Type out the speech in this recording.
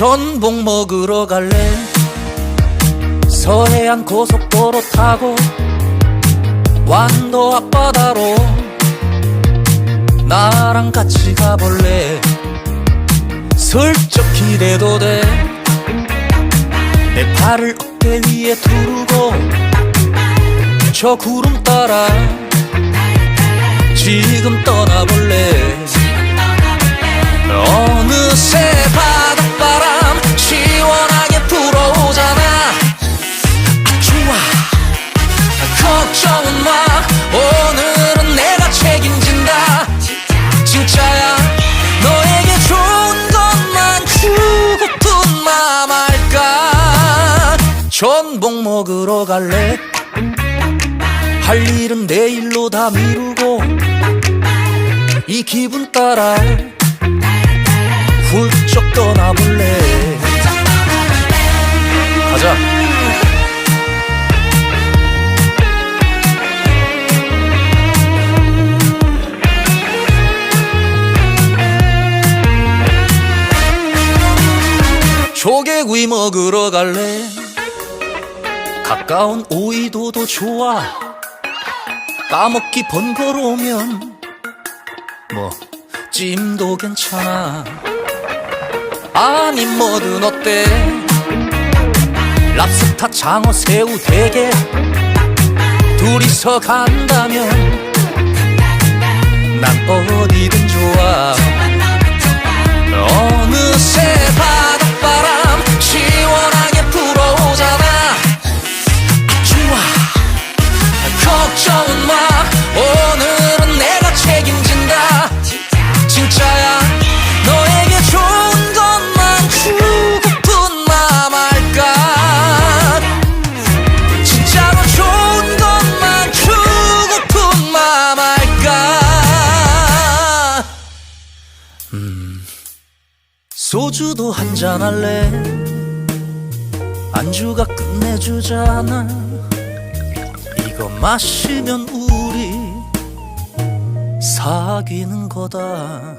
전복 먹으러 갈래? 서해안 고속도로 타고 완도 앞바다로 나랑 같이 가볼래? 슬쩍 기대도 돼. 내 팔을 어깨 위에 두르고 저 구름 따라 지금 떠나볼래 전복 먹으러 갈래? 할 일은 내일로 다 미루고 이 기분 따라 훌쩍 떠나볼래? 가자. 조개구이 먹으러 갈래 가까운 오이도도 좋아. 까먹기 번거로우면 뭐 찜도 괜찮아. 아니 뭐든 어때? 랍스타 장어 새우 대게 둘이서 간다면 난 어디든 좋아 걱정은 마 오늘은 내가 책임진다. 진짜야 너에게 좋은 것만 주고픈 맘 할까? 진짜로 좋은 것만 주고픈 맘 할까? 음, 소주도 한잔 할래? 안주가 끝내주잖아 이거 마시면 우리 사귀는 거다